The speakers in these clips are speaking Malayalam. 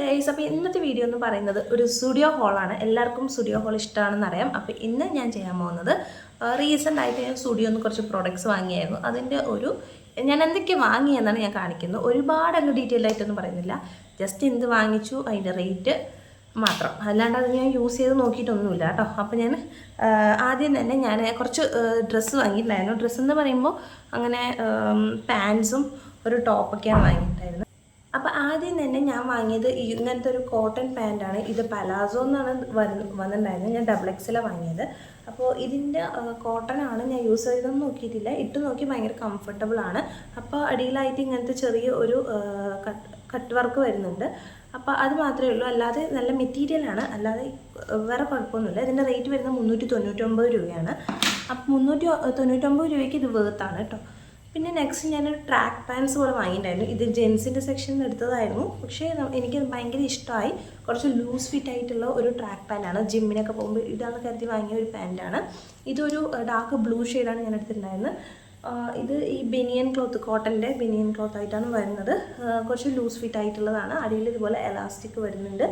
ഗൈസ് അപ്പോൾ ഇന്നത്തെ വീഡിയോ എന്ന് പറയുന്നത് ഒരു സ്റ്റുഡിയോ ഹോളാണ് എല്ലാവർക്കും സ്റ്റുഡിയോ ഹോൾ ഇഷ്ടമാണെന്ന് അറിയാം. അപ്പോൾ ഇന്ന് ഞാൻ ചെയ്യാൻ പോകുന്നത് റീസെന്റ് ആയിട്ട് ഞാൻ സ്റ്റുഡിയോന്ന് കുറച്ച് പ്രോഡക്റ്റ്സ് വാങ്ങിയായിരുന്നു. അതിന്റെ ഒരു ഞാൻ എന്തൊക്കെ വാങ്ങിയെന്നാണ് ഞാൻ കാണിക്കുന്നത്. ഒരുപാട് അങ്ങ് ഡീറ്റെയിൽ ആയിട്ടൊന്നും പറയുന്നില്ല. ജസ്റ്റ് എന്ത് വാങ്ങിച്ചു അതിന്റെ റേറ്റ് മാത്രം. അല്ലാണ്ട് അത് ഞാൻ യൂസ് ചെയ്ത് നോക്കിയിട്ടൊന്നുമില്ല കേട്ടോ. അപ്പോൾ ഞാൻ ആദ്യം തന്നെ ഞാൻ കുറച്ച് ഡ്രസ്സ് വാങ്ങിയിട്ടുണ്ടായിരുന്നു. ഡ്രസ്സ് എന്ന് പറയുമ്പോൾ അങ്ങനെ പാൻസും ഒരു ടോപ്പൊക്കെയാണ് വാങ്ങിയിട്ടുണ്ടായിരുന്നത്. അപ്പോൾ ആദ്യം തന്നെ ഞാൻ വാങ്ങിയത് ഇങ്ങനത്തെ ഒരു കോട്ടൺ പാന്റാണ് ഇത് പലാസോ എന്നാണ് വന്നിട്ടുണ്ടായിരുന്നത്. ഞാൻ ഡബിൾ എക്സിലാണ് വാങ്ങിയത്. അപ്പോൾ ഇതിന്റെ കോട്ടൺ ആണ് ഞാൻ യൂസ് ചെയ്തൊന്നും നോക്കിയിട്ടില്ല. ഇട്ട് നോക്കി ഭയങ്കര കംഫർട്ടബിൾ ആണ്. അപ്പോൾ അടിയിലായിട്ട് ഇങ്ങനത്തെ ചെറിയ ഒരു കട്ട് വർക്ക് വരുന്നുണ്ട്. അപ്പോൾ അത് മാത്രമേ ഉള്ളൂ. അല്ലാതെ നല്ല മെറ്റീരിയലാണ് അല്ലാതെ വേറെ കുഴപ്പമൊന്നുമില്ല. ഇതിന്റെ റേറ്റ് വരുന്നത് മുന്നൂറ്റി തൊണ്ണൂറ്റൊമ്പത് രൂപയാണ്. അപ്പോൾ മുന്നൂറ്റി തൊണ്ണൂറ്റൊമ്പത് രൂപയ്ക്ക് ഇത് വേർത്താണ് കേട്ടോ. പിന്നെ നെക്സ്റ്റ് ഞാനൊരു ട്രാക്ക് പാൻസ് പോലെ വാങ്ങിയിട്ടുണ്ടായിരുന്നു. ഇത് ജെൻസിന്റെ സെക്ഷനിൽ എടുത്തതായിരുന്നു. പക്ഷേ എനിക്ക് ഭയങ്കര ഇഷ്ടമായി. കുറച്ച് ലൂസ് ഫിറ്റ് ആയിട്ടുള്ള ഒരു ട്രാക്ക് പാന്റാണ് ജിമ്മിനൊക്കെ പോകുമ്പോൾ ഇതാണ് കരുതി വാങ്ങിയ ഒരു പാന്റാണ് ഇതൊരു ഡാർക്ക് ബ്ലൂ ഷെയ്ഡാണ് ഞാൻ എടുത്തിട്ടുണ്ടായിരുന്നത് ഇത് ഈ ബെനിയൻ ക്ലോത്ത് കോട്ടന്റെ ബെനിയൻ ക്ലോത്ത് ആയിട്ടാണ് വരുന്നത്. കുറച്ച് ലൂസ് ഫിറ്റ് ആയിട്ടുള്ളതാണ്. അടിയിൽ ഇതുപോലെ എലാസ്റ്റിക് വരുന്നുണ്ട്.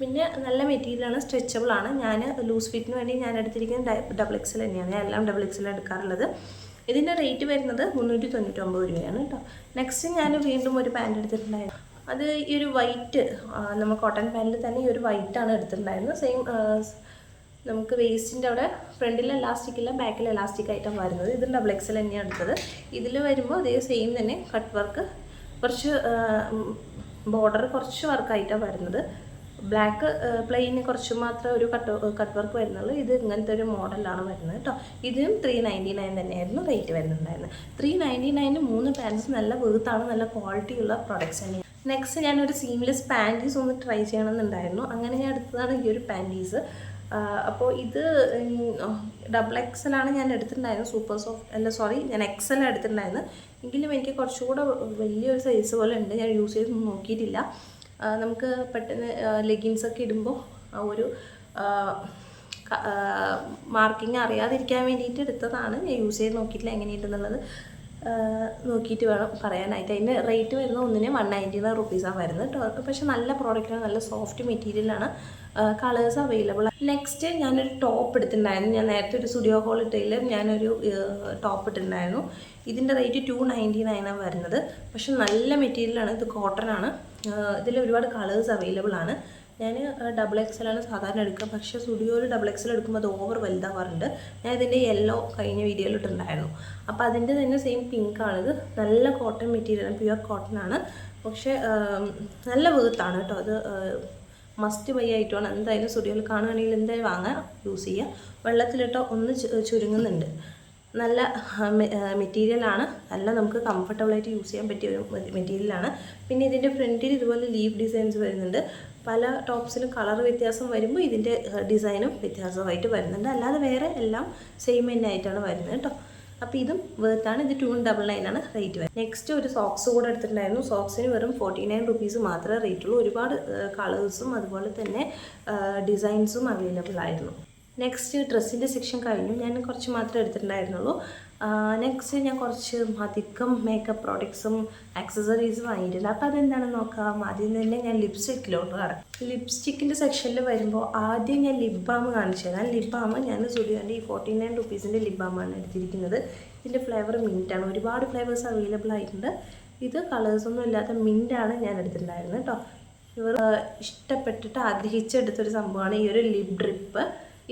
പിന്നെ നല്ല മെറ്റീരിയലാണ് സ്ട്രെച്ചബിളാണ് ഞാൻ ലൂസ് ഫിറ്റിന് വേണ്ടി ഞാൻ എടുത്തിരിക്കുന്നത് ഡബിൾ എക്സൽ തന്നെയാണ്. ഞാൻ എല്ലാം ഡബിൾ എക്സൽ എടുക്കാറുള്ളത്. ഇതിന്റെ റേറ്റ് വരുന്നത് മുന്നൂറ്റി തൊണ്ണൂറ്റൊമ്പത് രൂപയാണ് കേട്ടോ. നെക്സ്റ്റ് ഞാൻ വീണ്ടും ഒരു പാന്റ് എടുത്തിട്ടുണ്ടായിരുന്നു. അത് ഈ ഒരു വൈറ്റ് നമ്മൾ കോട്ടൺ പാന്റിൽ തന്നെ ഈ ഒരു വൈറ്റാണ് എടുത്തിട്ടുണ്ടായിരുന്നത്. സെയിം നമുക്ക് വേസ്റ്റിന്റെ അവിടെ ഫ്രണ്ടിൽ എലാസ്റ്റിക് ഇല്ല ബാക്കിൽ എലാസ്റ്റിക് ആയിട്ടാണ് വരുന്നത്. ഇത് ഡബിൾ എക്സൽ തന്നെയാണ് എടുത്തത്. ഇതിൽ വരുമ്പോൾ അതേ സെയിം തന്നെ കട്ട് വർക്ക് കുറച്ച് ബോർഡർ കുറച്ച് വർക്കായിട്ടാണ് വരുന്നത്. ബ്ലാക്ക് പ്ലെയിന് കുറച്ച് മാത്രമേ ഒരു കട്ട് കട്ട് വർക്ക് വരുന്നുള്ളൂ. ഇത് ഇങ്ങനത്തെ ഒരു മോഡലാണ് വരുന്നത് കേട്ടോ ഇതിനും ത്രീ നയന്റി നയൻ തന്നെയായിരുന്നു റേറ്റ് വരുന്നുണ്ടായിരുന്നത്. ത്രീ നയന്റി നയന് മൂന്ന് പാൻസ് നല്ല വേർത്താണ് നല്ല ക്വാളിറ്റി ഉള്ള പ്രോഡക്റ്റ്സ് തന്നെയാണ്. നെക്സ്റ്റ് ഞാനൊരു സീംലെസ് പാന്റീസ് ഒന്ന് ട്രൈ ചെയ്യണമെന്നുണ്ടായിരുന്നു. അങ്ങനെ ഞാൻ എടുത്തതാണ് ഈ ഒരു പാന്റീസ് അപ്പോൾ ഇത് ഡബിൾ എക്സലാണ് ഞാൻ എടുത്തിട്ടുണ്ടായിരുന്നത്. സൂപ്പർ സോഫ്റ്റ് അല്ല സോറി ഞാൻ എക്സൽ എടുത്തിട്ടുണ്ടായിരുന്നത്. എങ്കിലും എനിക്ക് കുറച്ചുകൂടെ വലിയൊരു സൈസ് പോലെ ഉണ്ട്. ഞാൻ യൂസ് ചെയ്ത് നോക്കിയിട്ടില്ല. നമുക്ക് പെട്ടെന്ന് ലെഗിൻസ് ഒക്കെ ഇടുമ്പോൾ ആ ഒരു മാർക്കിങ് അറിയാതിരിക്കാൻ വേണ്ടിയിട്ട് എടുത്തതാണ്. ഞാൻ യൂസ് ചെയ്ത് നോക്കിയിട്ടില്ല എങ്ങനെയുണ്ടെന്നുള്ളത് നോക്കിയിട്ട് വേണം പറയാനായിട്ട്. അതിന്റെ റേറ്റ് വരുന്നത് ഒന്നിന് വൺ നയന്റി നയൻ റുപ്പീസാണ് വരുന്നത് പക്ഷെ നല്ല പ്രോഡക്റ്റാണ് നല്ല സോഫ്റ്റ് മെറ്റീരിയലാണ് കളേഴ്സ് അവൈലബിൾ നെക്സ്റ്റ് ഞാനൊരു ടോപ്പ് എടുത്തിട്ടുണ്ടായിരുന്നു. ഞാൻ നേരത്തെ ഒരു സ്റ്റുഡിയോ ഹോൾ ഇട്ടതിൽ ഞാനൊരു ടോപ്പ് ഇട്ടിട്ടുണ്ടായിരുന്നു. ഇതിന്റെ റേറ്റ് ടു നയന്റി നയനാണ് വരുന്നത്. പക്ഷെ നല്ല മെറ്റീരിയലാണ് ഇത് കോട്ടൺ ആണ്. ഇതിൽ ഒരുപാട് കളേഴ്സ് അവൈലബിൾ ആണ്. ഞാൻ ഡബിൾ എക്സലാണ് സാധാരണ എടുക്കുക. പക്ഷേ സ്റ്റുഡിയോയിൽ ഡബിൾ എക്സൽ എടുക്കുമ്പോൾ അത് ഓവർ വലുതാവാറുണ്ട്. ഞാൻ ഇതിന്റെ യെല്ലോ കഴിഞ്ഞ വീഡിയോയിൽ ഇട്ടുണ്ടായിരുന്നു അപ്പോൾ അതിന്റെ തന്നെ സെയിം പിങ്ക് ആണിത് നല്ല കോട്ടൺ മെറ്റീരിയൽ പ്യുവർ കോട്ടൺ ആണ്. പക്ഷേ നല്ല വേർത്താണ് കേട്ടോ. അത് മസ്റ്റ് ബൈ ആയിട്ടാണ്. എന്തായാലും സ്റ്റുഡിയോയിൽ കാണുകയാണെങ്കിൽ എന്തായാലും വാങ്ങുക യൂസ് ചെയ്യുക വെള്ളത്തിലിട്ടോ ഒന്ന് ചുരുങ്ങുന്നുണ്ട്. നല്ല മെറ്റീരിയലാണ് നല്ല നമുക്ക് കംഫർട്ടബിളായിട്ട് യൂസ് ചെയ്യാൻ പറ്റിയ ഒരു മെറ്റീരിയലാണ് പിന്നെ ഇതിന്റെ ഫ്രണ്ടിൽ ഇതുപോലെ ലീഫ് ഡിസൈൻസ് വരുന്നുണ്ട്. പല ടോപ്സിലും കളർ വ്യത്യാസം വരുമ്പോൾ ഇതിന്റെ ഡിസൈനും വ്യത്യാസമായിട്ട് വരുന്നുണ്ട്. അല്ലാതെ വേറെ എല്ലാം സെയിം തന്നെ ആയിട്ടാണ് വരുന്നത് കേട്ടോ. അപ്പോൾ ഇതും വേർത്താണ് ഇത് ടു ഡബിൾ നയൻ ആണ് റേറ്റ് വരുന്നത്. നെക്സ്റ്റ് ഒരു സോക്സ് കൂടെ എടുത്തിട്ടുണ്ടായിരുന്നു. സോക്സിന് വെറും ഫോർട്ടി നയൻ റുപ്പീസ് മാത്രമേ റേറ്റ് ഉള്ളൂ. ഒരുപാട് കളേഴ്സും അതുപോലെ തന്നെ ഡിസൈൻസും അവൈലബിൾ ആയിരുന്നു. നെക്സ്റ്റ് ഡ്രസ്സിന്റെ സെക്ഷൻ കഴിഞ്ഞു. ഞാൻ കുറച്ച് മാത്രമേ എടുത്തിട്ടുണ്ടായിരുന്നുള്ളൂ. നെക്സ്റ്റ് ഞാൻ കുറച്ച് അധികം മേക്കപ്പ് പ്രോഡക്ട്സും ആക്സസറീസും വാങ്ങിയിട്ടില്ല. അപ്പോൾ അതെന്താണെന്ന് നോക്കാം. ആദ്യം തന്നെ ഞാൻ ലിപ്സ്റ്റിക്കിലോട്ട് കടക്കും. ലിപ്സ്റ്റിക്കിന്റെ സെക്ഷനിൽ വരുമ്പോൾ ആദ്യം ഞാൻ ലിപ് ബാം കാണിച്ചു തരാം ലിപ് ബാം ഞാൻ സുഡിയോന്റെ ഈ ഫോർട്ടി നയൻ റുപ്പീസിന്റെ ലിപ് ബാമാണ് എടുത്തിരിക്കുന്നത്. ഇതിന്റെ ഫ്ലേവർ മിന്റാണ് ഒരുപാട് ഫ്ലേവേഴ്സ് അവൈലബിൾ ആയിട്ടുണ്ട്. ഇത് കളേഴ്സൊന്നും ഇല്ലാത്ത മിന്റാണ് ഞാൻ എടുത്തിട്ടുണ്ടായിരുന്നത് കേട്ടോ. ഇവർ ഇഷ്ടപ്പെട്ടിട്ട് ആഗ്രഹിച്ചെടുത്തൊരു സംഭവമാണ് ഈ ഒരു ലിപ് ഡ്രിപ്പ്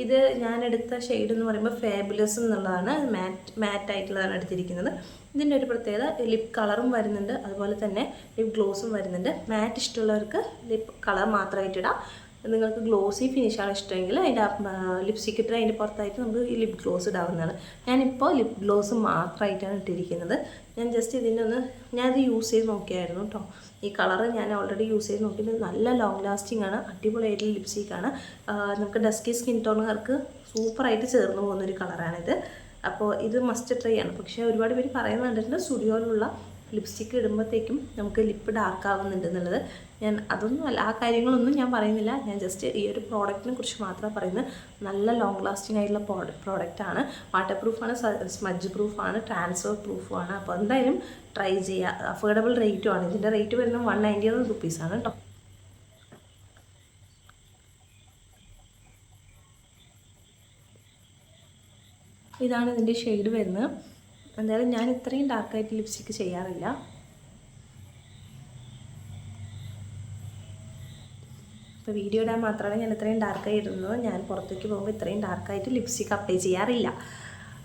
ഇത് ഞാൻ എടുത്ത ഷെയ്ഡ് എന്ന് പറയുമ്പോൾ ഫാബുലസ് എന്നുള്ളതാണ് മാറ്റ് മാറ്റ് ആയിട്ടുള്ളതാണ് എടുത്തിരിക്കുന്നത്. ഇതിന്റെ ഒരു പ്രത്യേകത ലിപ് കളറും വരുന്നുണ്ട്. അതുപോലെ തന്നെ ലിപ് ഗ്ലോസും വരുന്നുണ്ട്. മാറ്റ് ഇഷ്ടമുള്ളവർക്ക് ലിപ് കളർ മാത്രമായിട്ട് ഇടാം. നിങ്ങൾക്ക് ഗ്ലോസി ഫിനിഷാണ് ഇഷ്ടമെങ്കിൽ അതിന്റെ ലിപ്സ്റ്റിക് ഇട്ട് അതിന്റെ പുറത്തായിട്ട് നമുക്ക് ഈ ലിപ് ഗ്ലോസ് ഇടാവുന്നതാണ്. ഞാനിപ്പോൾ ലിപ് ഗ്ലോസ് മാത്രമായിട്ടാണ് ഇട്ടിരിക്കുന്നത്. ഞാൻ ജസ്റ്റ് ഇതിന്റെ ഒന്ന് ഞാനത് യൂസ് ചെയ്ത് നോക്കിയായിരുന്നു കേട്ടോ. ഈ കളറ് ഞാൻ ഓൾറെഡി യൂസ് ചെയ്ത് നോക്കിയത് നല്ല ലോങ് ലാസ്റ്റിംഗ് ആണ് അടിപൊളിയായിട്ടുള്ള ലിപ്സ്റ്റിക്കാണ് നമുക്ക് ഡസ്കി സ്കിൻ ടോണുകാർക്ക് സൂപ്പറായിട്ട് ചേർന്ന് പോകുന്നൊരു കളറാണിത് അപ്പോൾ ഇത് മസ്റ്റ് ട്രൈ ആണ്. പക്ഷേ ഒരുപാട് പേര് പറയുന്നുണ്ട് സ്റ്റുഡിയോയിലുള്ള ലിപ്സ്റ്റിക്ക് ഇടുമ്പോഴത്തേക്കും നമുക്ക് ലിപ്പ് ഡാർക്ക് ആവുന്നുണ്ട് എന്നുള്ളത്. ഞാൻ അതൊന്നും അല്ല ആ കാര്യങ്ങളൊന്നും ഞാൻ പറയുന്നില്ല. ഞാൻ ജസ്റ്റ് ഈ ഒരു പ്രോഡക്റ്റിനെ കുറിച്ച് മാത്രമാണ് പറയുന്നത് നല്ല ലോങ് ലാസ്റ്റിംഗ് ആയിട്ടുള്ള പ്രോഡക്റ്റാണ് വാട്ടർ പ്രൂഫാണ് സ്മജ് പ്രൂഫാണ് ട്രാൻസ്ഫർ പ്രൂഫാണ് അപ്പോൾ എന്തായാലും ട്രൈ ചെയ്യുക അഫോർഡബിൾ റേറ്റും ആണ്. ഇതിന്റെ റേറ്റ് വരുന്നത് വൺ നയന്റി റുപ്പീസാണ് കേട്ടോ ഇതാണ് ഇതിന്റെ ഷെയ്ഡ് വരുന്നത്. എന്തായാലും ഞാൻ ഇത്രയും ഡാർക്കായിട്ട് ലിപ്സ്റ്റിക്ക് ചെയ്യാറില്ല. ഇപ്പോൾ വീഡിയോ ഇടാൻ മാത്രമാണ് ഞാൻ ഇത്രയും ഡാർക്കായി ഇടുന്നത് ഞാൻ പുറത്തേക്ക് പോകുമ്പോൾ ഇത്രയും ഡാർക്കായിട്ട് ലിപ്സ്റ്റിക്ക് അപ്ലൈ ചെയ്യാറില്ല.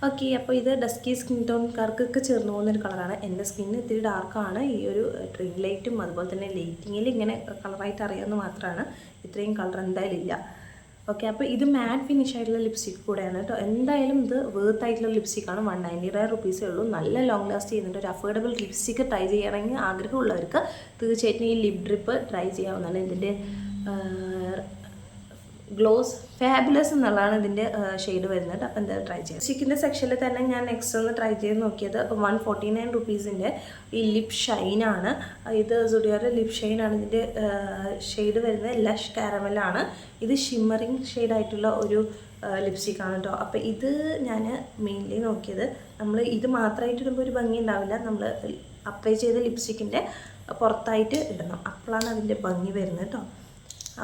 ഓക്കെ അപ്പോൾ ഇത് ഡസ്കി സ്കിൻ ടോൺകാർക്കൊക്കെ ചേർന്ന് പോകുന്നൊരു കളറാണ് എന്റെ സ്കിന്ന് ഇത്തിരി ഡാർക്കാണ് ഈ ഒരു ട്രിം ലൈറ്റും അതുപോലെ തന്നെ ലൈറ്റിങ്ങിൽ ഇങ്ങനെ കളറായിട്ട് അറിയാമെന്ന് മാത്രമാണ്. ഇത്രയും കളർ എന്തായാലും ഇല്ല. ഓക്കെ അപ്പോൾ ഇത് മാറ്റ് ഫിനിഷ് ആയിട്ടുള്ള ലിപ്സ്റ്റിക് കൂടെയാണ് കേട്ടോ. എന്തായാലും ഇത് വേർത്ത് ആയിട്ടുള്ള ലിപ്സ്റ്റിക്കാണ് വൺ നയന്റി ഫൈവ് റുപ്പീസേ ഉള്ളൂ. നല്ല ലോങ് ലാസ്റ്റ് ചെയ്യുന്നുണ്ട്. ഒരു അഫോർഡബിൾ ലിപ്സ്റ്റിക്ക് ട്രൈ ചെയ്യണമെങ്കിൽ ആഗ്രഹമുള്ളവർക്ക് തീർച്ചയായിട്ടും ഈ ലിപ് ഡ്രിപ്പ് ട്രൈ ചെയ്യാവുന്നതാണ്. ഇതിന്റെ ഗ്ലോസ് ഫാബുലസ് എന്നുള്ളതാണ് ഇതിന്റെ ഷെയ്ഡ് വരുന്നത്. അപ്പോൾ എന്തായാലും ട്രൈ ചെയ്യാം. ചിക്കിന്റെ സെക്ഷനിൽ തന്നെ ഞാൻ നെക്സ്റ്റ് ഒന്ന് ട്രൈ ചെയ്ത് നോക്കിയത് വൺ ഫോർട്ടി നയൻ റുപ്പീസിന്റെ ഈ ലിപ് ഷൈനാണ് ഇത് സുഡിയോയുടെ ലിപ് ഷൈനാണ് ഇതിന്റെ ഷെയ്ഡ് വരുന്നത്. ലഷ് കാരമലാണ് ഇത് ഷിമ്മറിങ് ഷെയ്ഡായിട്ടുള്ള ഒരു ലിപ്സ്റ്റിക്കാണ് കേട്ടോ അപ്പോൾ ഇത് ഞാൻ മെയിൻലി നോക്കിയത് നമ്മൾ ഇത് മാത്രമായിട്ട് ഇടുമ്പോൾ ഒരു ഭംഗി ഉണ്ടാവില്ല നമ്മൾ അപ്ലൈ ചെയ്ത ലിപ്സ്റ്റിക്കിന്റെ പുറത്തായിട്ട് ഇടണം. അപ്പോഴാണ് അതിന്റെ ഭംഗി വരുന്നത് കേട്ടോ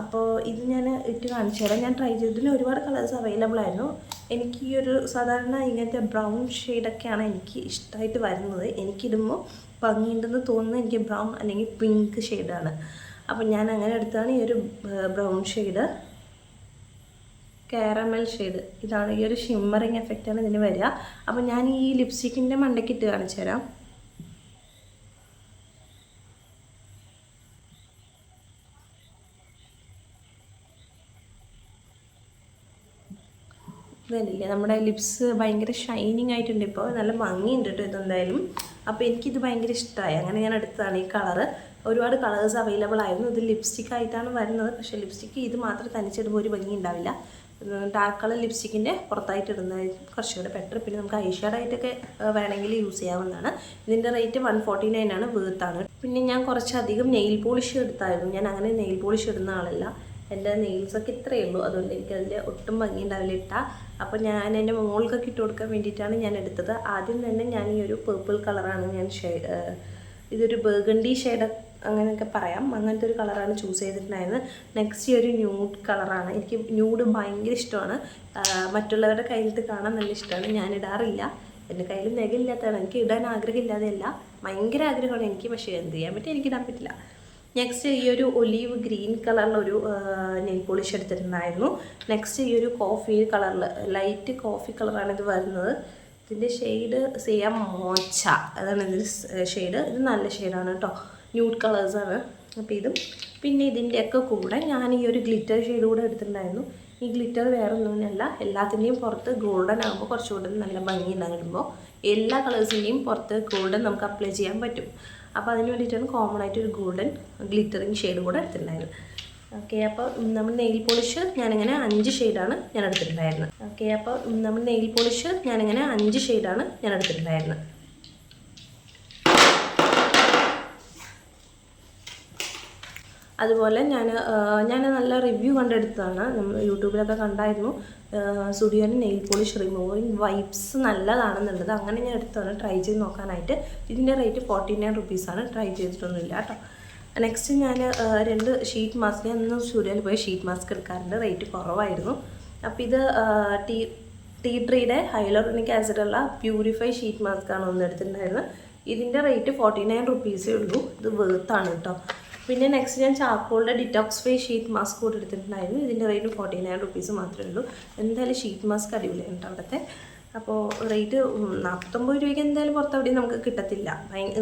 അപ്പോൾ ഇത് ഞാൻ ഇട്ട് കാണിച്ചു തരാം. ഞാൻ ട്രൈ ചെയ്തതിന് ഒരുപാട് കളേഴ്സ് അവൈലബിൾ ആയിരുന്നു. എനിക്ക് ഈ ഒരു സാധാരണ ഇങ്ങനത്തെ ബ്രൗൺ ഷെയ്ഡൊക്കെയാണ് എനിക്ക് ഇഷ്ടമായിട്ട് വരുന്നത്. എനിക്കിടുമ്പോൾ ഭംഗിയുണ്ടെന്ന് തോന്നുന്നത് എനിക്ക് ബ്രൗൺ അല്ലെങ്കിൽ പിങ്ക് ഷെയ്ഡാണ് അപ്പോൾ ഞാൻ അങ്ങനെ എടുത്താണ് ഈ ഒരു ബ്രൗൺ ഷെയ്ഡ് കാരമൽ ഷെയ്ഡ് ഇതാണ് ഈ ഒരു ഷിമ്മറിങ് എഫക്റ്റാണ് ഇതിന് വരിക. അപ്പോൾ ഞാൻ ഈ ലിപ്സ്റ്റിക്കിന്റെ മണ്ടയ്ക്ക് ഇട്ട് കാണിച്ചു തരാം. ഇതല്ലേ നമ്മുടെ ലിപ്സ് ഭയങ്കര ഷൈനിങ് ആയിട്ടുണ്ട് ഇപ്പോൾ നല്ല ഭംഗിയുണ്ട് കേട്ടോ ഇതെന്തായാലും. അപ്പോൾ എനിക്കിത് ഭയങ്കര ഇഷ്ടമായി അങ്ങനെ ഞാൻ എടുത്തതാണ് ഈ കളറ് ഒരുപാട് കളേഴ്സ് അവൈലബിൾ ആയിരുന്നു. ഇത് ലിപ്സ്റ്റിക് ആയിട്ടാണ് വരുന്നത്. പക്ഷേ ലിപ്സ്റ്റിക്ക് ഇത് മാത്രം തനിച്ചിടുമ്പോൾ ഒരു ഭംഗി ഉണ്ടാവില്ല. ഡാർക്ക് കളർ ലിപ്സ്റ്റിക്കിന്റെ പുറത്തായിട്ട് ഇടുന്നതായിരിക്കും കുറച്ചുകൂടെ ബെറ്റർ പിന്നെ നമുക്ക് ഐ ഐഷാഡായിട്ടൊക്കെ വേണമെങ്കിൽ യൂസ് ചെയ്യാവുന്നതാണ്. ഇതിന്റെ റേറ്റ് വൺ ഫോർട്ടി നയൻ ആണ്. വേർത്താണ് പിന്നെ ഞാൻ കുറച്ചധികം നെയിൽ പോളിഷ് എടുത്തായിരുന്നു. ഞാൻ അങ്ങനെ നെയിൽ പോളിഷ് ഇടുന്ന ആളല്ല. എന്റെ നെയിൽസൊക്കെ ഇത്രയേ ഉള്ളൂ. അതുകൊണ്ട് എനിക്ക് അതിന്റെ ഒട്ടും ഭംഗി ഉണ്ടാവില്ല ഇട്ട. അപ്പോൾ ഞാൻ എന്റെ മോൾക്കൊക്കെ ഇട്ട് കൊടുക്കാൻ വേണ്ടിയിട്ടാണ് ഞാൻ എടുത്തത്. ആദ്യം തന്നെ ഞാൻ ഈ ഒരു പേർപ്പിൾ കളറാണ് ഞാൻ ഷെയ്ഡ് ഇതൊരു ബേഗണ്ടി ഷെയ്ഡ് അങ്ങനെയൊക്കെ പറയാം. അങ്ങനത്തെ ഒരു കളറാണ് ചൂസ് ചെയ്തിട്ടുണ്ടായിരുന്നത്. നെക്സ്റ്റ് ഈ ഒരു ന്യൂഡ് കളറാണ് എനിക്ക് ന്യൂഡ് ഭയങ്കര ഇഷ്ടമാണ്. മറ്റുള്ളവരുടെ കയ്യിലത്ത് കാണാൻ നല്ല ഇഷ്ടമാണ്. ഞാൻ ഇടാറില്ല. എന്റെ കയ്യിൽ നെഗയില്ലാത്തതാണ് എനിക്ക് ഇടാൻ ആഗ്രഹമില്ലാതെയല്ല. ഭയങ്കര ആഗ്രഹമാണ് എനിക്ക്. പക്ഷേ എന്ത് ചെയ്യാൻ പറ്റും? എനിക്കിടാൻ പറ്റില്ല. നെക്സ്റ്റ് ഈ ഒരു ഒലീവ് ഗ്രീൻ കളറിലൊരു നെയിൽ പോളിഷ് എടുത്തിട്ടുണ്ടായിരുന്നു. നെക്സ്റ്റ് ഈ ഒരു കോഫി കളറിൽ ലൈറ്റ് കോഫി കളറാണ് ഇത് വരുന്നത്. ഇതിന്റെ ഷെയ്ഡ് സെയിം മോച്ച. അതാണ് ഇതിന്റെ ഷെയ്ഡ് ഇത് നല്ല ഷെയ്ഡാണ് കേട്ടോ ന്യൂഡ് കളേഴ്സാണ് അപ്പോൾ ഇതും. പിന്നെ ഇതിന്റെയൊക്കെ കൂടെ ഞാൻ ഈ ഒരു ഗ്ലിറ്റർ ഷെയ്ഡ് കൂടെ എടുത്തിട്ടുണ്ടായിരുന്നു. ഈ ഗ്ലിറ്റർ വേറെ ഒന്നുമല്ല എല്ലാത്തിന്റെയും പുറത്ത് ഗോൾഡൻ ആകുമ്പോൾ കുറച്ചുകൂടെ നല്ല ഭംഗി ഉണ്ടാകുമ്പോൾ എല്ലാ കളേഴ്സിന്റെയും പുറത്ത് ഗോൾഡൻ നമുക്ക് അപ്ലൈ ചെയ്യാൻ പറ്റും. അപ്പോൾ അതിന് വേണ്ടിയിട്ടാണ് കോമൺ ആയിട്ട് ഒരു ഗോൾഡൻ ഗ്ലിറ്ററിങ് ഷെയ്ഡ് കൂടെ എടുത്തിട്ടുണ്ടായിരുന്നത് ഓക്കെ അപ്പോൾ നമ്മൾ നെയിൽ പോളിഷ് ഞാനിങ്ങനെ അഞ്ച് ഷെയ്ഡാണ് ഞാൻ എടുത്തിട്ടുണ്ടായിരുന്നത്. ഓക്കെ അപ്പോൾ നമ്മൾ നെയിൽ പോളിഷ് ഞാനിങ്ങനെ അഞ്ച് ഷെയ്ഡാണ് ഞാൻ എടുത്തിട്ടുണ്ടായിരുന്നത്. അതുപോലെ ഞാൻ ഞാൻ നല്ല റിവ്യൂ കണ്ടെടുത്തതാണ്. നമ്മൾ യൂട്യൂബിലൊക്കെ കണ്ടായിരുന്നു. സുഡിയോന്റെ നെയിൽ പോളിഷ് റിമൂവിങ് വൈപ്സ് നല്ലതാണെന്നുള്ളത്. അങ്ങനെ ഞാൻ എടുത്തതാണ് ട്രൈ ചെയ്ത് നോക്കാനായിട്ട്. ഇതിന്റെ റേറ്റ് ഫോർട്ടി നയൻ റുപ്പീസാണ് ട്രൈ ചെയ്തിട്ടൊന്നുമില്ല കേട്ടോ. നെക്സ്റ്റ് ഞാൻ രണ്ട് ഷീറ്റ് മാസ്ക് ഞാൻ ഇന്ന് സ്റ്റുഡിയോയിൽ പോയി ഷീറ്റ് മാസ്ക് എടുക്കാറുണ്ട്. റേറ്റ് കുറവായിരുന്നു. അപ്പോൾ ഇത് ടീ ടീ ട്രീയുടെ ഹൈലോറോണിക് ആസിഡുള്ള പ്യൂരിഫൈ ഷീറ്റ് മാസ്ക് ആണ് ഒന്ന് എടുത്തിട്ടുണ്ടായിരുന്നത്. ഇതിന്റെ റേറ്റ് ഫോർട്ടി നയൻ റുപ്പീസേ ഉള്ളൂ. ഇത് ആണ് കേട്ടോ പിന്നെ നെക്സ്റ്റ് ഞാൻ ചാക്കോളിന്റെ ഡിറ്റോക്സ് ഫ്രീ ഷീറ്റ് മാസ്ക് കൂടെ എടുത്തിട്ടുണ്ടായിരുന്നു. ഇതിന്റെ റേറ്റ് ഫോർട്ടി നയൻ റുപ്പീസ് മാത്രമേ ഉള്ളൂ. എന്തായാലും ഷീറ്റ് മാസ്ക് അടിപൊളിയാണ് കേട്ടോ അവിടുത്തെ അപ്പോൾ റേറ്റ് നാൽപ്പത്തൊമ്പത് രൂപയ്ക്ക് എന്തായാലും പുറത്ത് അവിടെയും നമുക്ക് കിട്ടത്തില്ല.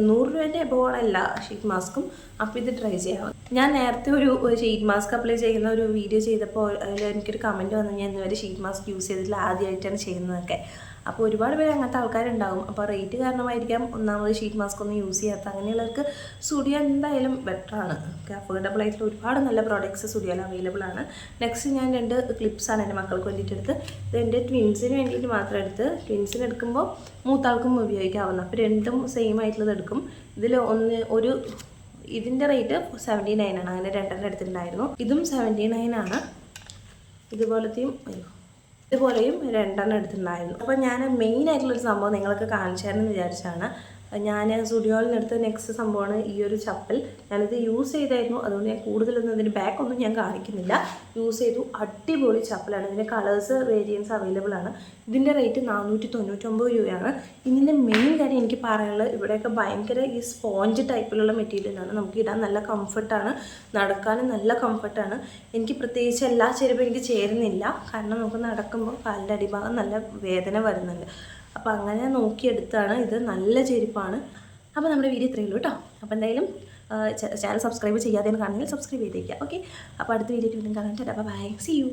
നൂറ് രൂപേന്റെ എബോളല്ല ഷീറ്റ് മാസ്കും അപ്പോൾ ഇത് ട്രൈ ചെയ്യാം. ഞാൻ നേരത്തെ ഒരു ഷീറ്റ് മാസ്ക് അപ്ലൈ ചെയ്യുന്ന ഒരു വീഡിയോ ചെയ്തപ്പോൾ അതിൽ എനിക്കൊരു കമന്റ് വന്നു. ഞാൻ ഇന്നുവരെ ഷീറ്റ് മാസ്ക് യൂസ് ചെയ്തിട്ടില്ല. ആദ്യമായിട്ടാണ് ചെയ്യുന്നതൊക്കെ. അപ്പോൾ ഒരുപാട് പേര് അങ്ങനത്തെ ആൾക്കാരുണ്ടാകും അപ്പോൾ റേറ്റ് കാരണമായിരിക്കാം ഒന്നാമത് ഷീറ്റ് മാസ്ക് ഒന്നും യൂസ് ചെയ്യാത്ത. അങ്ങനെയുള്ളവർക്ക് സ്റ്റുഡിയോ എന്തായാലും ബെറ്ററാണ് അഫോർഡബിൾ ആയിട്ടുള്ള ഒരുപാട് നല്ല പ്രോഡക്റ്റ്സ് സ്റ്റുഡിയോയിൽ അവൈലബിൾ ആണ്. നെക്സ്റ്റ് ഞാൻ രണ്ട് ക്ലിപ്സാണ് എന്റെ മക്കൾക്ക് വേണ്ടിയിട്ട് എടുത്ത് ഇത് എന്റെ ട്വിൻസിന് വേണ്ടിയിട്ട് മാത്രം എടുത്ത് ട്വിൻസിന് എടുക്കുമ്പോൾ മൂത്താൾക്കും ഉപയോഗിക്കാവുന്ന. അപ്പോൾ രണ്ടും സെയിം ആയിട്ടുള്ളത് എടുക്കും. ഇതിൽ ഒന്ന് ഒരു ഇതിന്റെ റേറ്റ് സെവന്റി നയൻ ആണ്. അങ്ങനെ രണ്ടെണ്ണം എടുത്തിട്ടുണ്ടായിരുന്നു. ഇതും സെവന്റി നയൻ ആണ്. ഇതുപോലത്തെയും ഇതുപോലെയും രണ്ടെണ്ണം എടുത്തിട്ടുണ്ടായിരുന്നു. അപ്പോൾ ഞാൻ മെയിൻ ആയിട്ടുള്ളൊരു സംഭവം നിങ്ങൾക്ക് കാണിച്ചു തരണം എന്ന് വിചാരിച്ചാണ്. ഞാൻ സുഡിയോളിനടുത്ത് നെക്സ്റ്റ് സംഭവമാണ് ഈ ഒരു ചപ്പൽ. ഞാനിത് യൂസ് ചെയ്തായിരുന്നു. അതുകൊണ്ട് ഞാൻ കൂടുതലൊന്നും ഇതിന്റെ ബാക്ക് ഒന്നും ഞാൻ കാണിക്കുന്നില്ല. യൂസ് ചെയ്തു. അടിപൊളി ചപ്പലാണ്. ഇതിന്റെ കളേഴ്സ് വേരിയൻസ് അവൈലബിൾ ആണ്. ഇതിന്റെ റേറ്റ് നാനൂറ്റി തൊണ്ണൂറ്റൊമ്പത് രൂപയാണ്. ഇതിന്റെ മെയിൻ കാര്യം എനിക്ക് പറയാനുള്ളത് ഇവിടെയൊക്കെ ഭയങ്കര ഈ സ്പോഞ്ച് ടൈപ്പിലുള്ള മെറ്റീരിയലാണ് നമുക്ക് ഇടാൻ നല്ല കംഫർട്ടാണ് നടക്കാനും നല്ല കംഫർട്ടാണ് എനിക്ക് പ്രത്യേകിച്ച് എല്ലാ ചെരുപ്പും എനിക്ക് ചേരുന്നില്ല. കാരണം നമുക്ക് നടക്കുമ്പോൾ കാലിന്റെ അടിഭാഗം നല്ല വേദന വരുന്നുണ്ട്. അപ്പോൾ അങ്ങനെ നോക്കിയെടുത്താണ്. ഇത് നല്ല ചെരുപ്പാണ്. അപ്പോൾ നമ്മുടെ വീഡിയോ ഇത്രയേ ഉള്ളൂ കേട്ടോ. അപ്പോൾ എന്തായാലും ചാനൽ സബ്സ്ക്രൈബ് ചെയ്യാതെ കാണുന്നെങ്കിൽ സബ്സ്ക്രൈബ് ചെയ്തേക്കുക. ഓക്കെ? അപ്പോൾ അടുത്ത വീഡിയോ വീണ്ടും കാണാൻ ബൈ സി യു